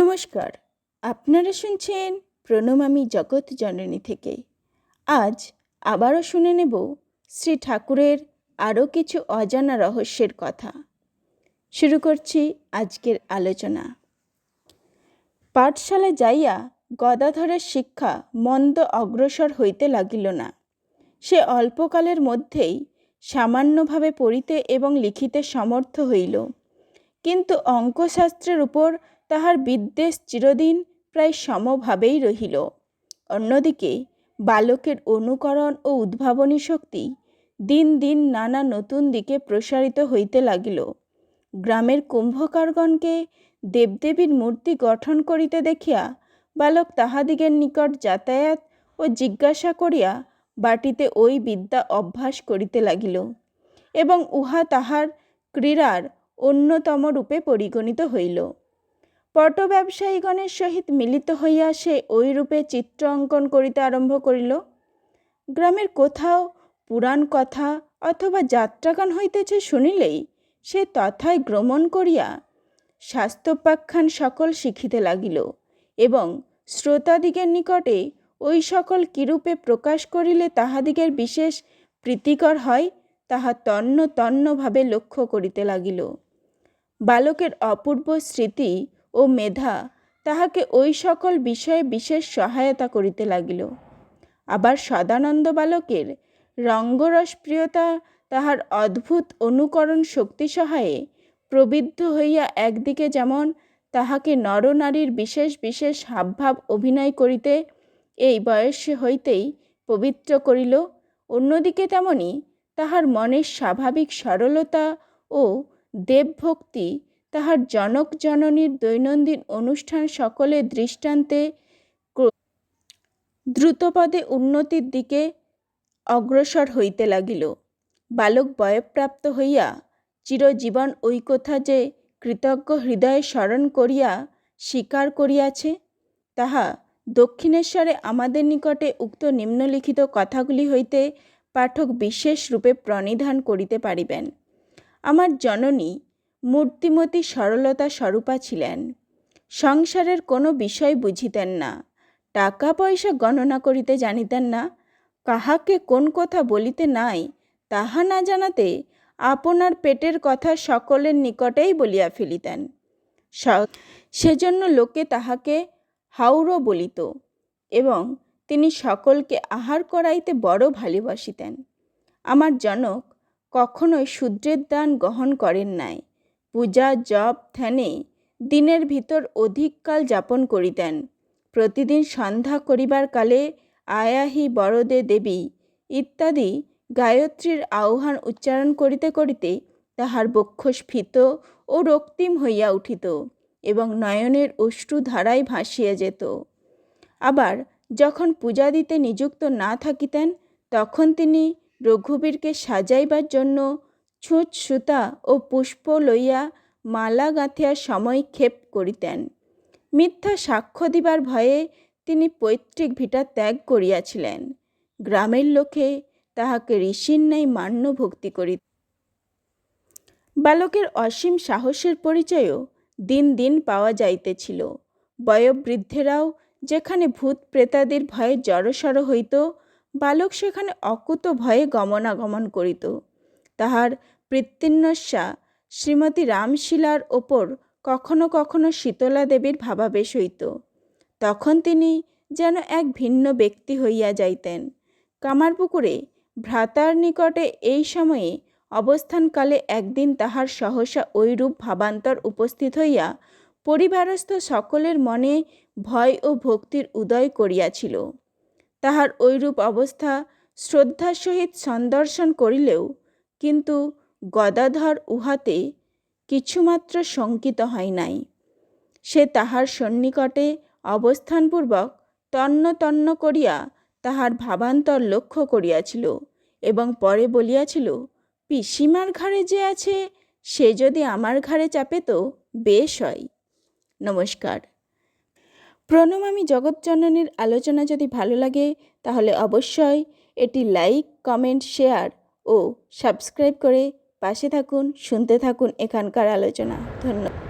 নমস্কার, আপনারা শুনছেন প্রণমামী জগৎ জননী থেকে আজ আবারও শুনে নেব শ্রী ঠাকুরের আরও কিছু অজানা রহস্যের কথা। শুরু করছি আজকের আলোচনা। পাঠশালা যাইয়া গদাধরের শিক্ষা মন্দ অগ্রসর হইতে লাগিল না। সে অল্পকালের মধ্যেই সামান্যভাবে পড়িতে এবং লিখিতে সমর্থ হইল। কিন্তু অঙ্কশাস্ত্রের উপর তাহার বিদ্বেষ চিরদিন প্রায় সমভাবেই রহিল। অন্যদিকে বালকের অনুকরণ ও উদ্ভাবনী শক্তি দিন দিন নানা নতুন দিকে প্রসারিত হইতে লাগিল। গ্রামের কুম্ভকারগণকে দেবদেবীর মূর্তি গঠন করিতে দেখিয়া বালক তাহাদিগের নিকট যাতায়াত ও জিজ্ঞাসা করিয়া বাটিতে ওই বিদ্যা অভ্যাস করিতে লাগিল এবং উহা তাহার ক্রীড়ার অন্যতম রূপে পরিগণিত হইল। পট ব্যবসায়ীগণের সহিত মিলিত হইয়া সে ওই রূপে চিত্র অঙ্কন করিতে আরম্ভ করিল। গ্রামের কোথাও পুরাণ কথা অথবা যাত্রাগান হইতেছে শুনিলেই সে তথায় গ্রমণ করিয়া স্বাস্থ্যোপাখ্যান সকল শিখিতে লাগিল এবং শ্রোতাদিগের নিকটে ওই সকল কিরূপে প্রকাশ করিলে তাহাদিগের বিশেষ প্রীতিকর হয় তাহা তন্ন তন্নভাবে লক্ষ্য করিতে লাগিল। বালকের অপূর্ব স্মৃতি ও মেধা তাহাকে ওই সকল বিষয়ে বিশেষ সহায়তা করিতে লাগিল। আবার সদানন্দ বালকের রঙ্গরসপ্রিয়তা তাহার অদ্ভুত অনুকরণ শক্তি সহায়ে প্রবৃদ্ধ হইয়া একদিকে যেমন তাহাকে নরনারীর বিশেষ বিশেষ হাবভাব অভিনয় করিতে এই বয়সে হইতেই পবিত্র করিল, অন্যদিকে তেমনি তাহার মনের স্বাভাবিক সরলতা ও দেবভক্তি তাহার জনক জননীর দৈনন্দিন অনুষ্ঠান সকলের দৃষ্টান্তে দ্রুতপদে উন্নতির দিকে অগ্রসর হইতে লাগিল। বালক বয়প্রাপ্ত হইয়া চিরজীবন ওই কথা যে কৃতজ্ঞ হৃদয়ে স্মরণ করিয়া স্বীকার করিয়াছে, তাহা দক্ষিণেশ্বরে আমাদের নিকটে উক্ত নিম্নলিখিত কথাগুলি হইতে পাঠক বিশেষ রূপে প্রণিধান করিতে পারিবেন। আমার জননী মূর্তিমতী সরলতা স্বরূপা ছিলেন। সংসারের কোনো বিষয় বুঝিতেন না। টাকা পয়সা গণনা করিতে জানিতেন না। কাহাকে কোন কথা বলিতে নাই, তাহা না জানাতে আপনার পেটের কথা সকলের নিকটেই বলিয়া ফেলিতেন। সেজন্য লোকে তাহাকে হাউড়ো বলিত এবং তিনি সকলকে আহার করাইতে বড় ভালোবাসিতেন। আমার জনক কখনোই শূদ্রের দান গ্রহণ করেন নাই। পূজা জপ ধ্যানে দিনের ভিতর অধিককাল যাপন করিতেন। প্রতিদিন সন্ধ্যা করিবার কালে আয়াহি বড়দে দেবী ইত্যাদি গায়ত্রীর আহ্বান উচ্চারণ করিতে করিতে তাহার বক্ষ স্ফীত ও রক্তিম হইয়া উঠিত এবং নয়নের অশ্রু ধারায় ভাসিয়া যেত। আবার যখন পূজা দিতে নিযুক্ত না থাকিতেন, তখন তিনি রঘুবীরকে সাজাইবার জন্য ছুঁচ সুতা ও পুষ্প লইয়া মালা গাঁথিয়া সময় ক্ষেপ করিতেন। মিথ্যা সাক্ষ্য দিবার ভয়ে তিনি পৈতৃক ভিটা ত্যাগ করিয়াছিলেন। গ্রামের লোকে তাহাকে ঋষির ন্যায় মান্য ভক্তি করি বালকের অসীম সাহসের পরিচয়ও দিন দিন পাওয়া যাইতেছিল। বয়োবৃদ্ধেরাও যেখানে ভূত প্রেতাদের ভয়ে জড়সড় হইত, বালক সেখানে অকুত ভয়ে গমনাগমন করিত। তাহার পৃত্তিন্নস্যা শ্রীমতী রামশিলার ওপর কখনো কখনো শীতলা দেবীর ভাবাবেশ হইত। তখন তিনি যেন এক ভিন্ন ব্যক্তি হইয়া যাইতেন। কামারপুকুরে ভ্রাতার নিকটে এই সময়ে অবস্থানকালে একদিন তাহার সহসা ঐরূপ ভাবান্তর উপস্থিত হইয়া পরিবারস্থ সকলের মনে ভয় ও ভক্তির উদয় করিয়াছিল। তাহার ঐরূপ অবস্থা শ্রদ্ধার সহিত সন্দর্শন করিলেও কিন্তু গদাধর উহাতে কিছুমাত্র শঙ্কিত হয় নাই। সে তাহার সন্নিকটে অবস্থানপূর্বক তন্ন তন্ন করিয়া তাহার ভাবান্তর লক্ষ্য করিয়াছিল এবং পরে বলিয়াছিল, পিসিমার ঘাড়ে যে আছে, সে যদি আমার ঘাড়ে চাপে তো বেশ হয়। নমস্কার। প্রণমামী জগৎজননীর আলোচনা যদি ভালো লাগে, তাহলে অবশ্যই এটি লাইক, কমেন্ট, শেয়ার ও সাবস্ক্রাইব করে পাশে থাকুন শুনতে থাকুন এখানকার আলোচনা। ধন্যবাদ।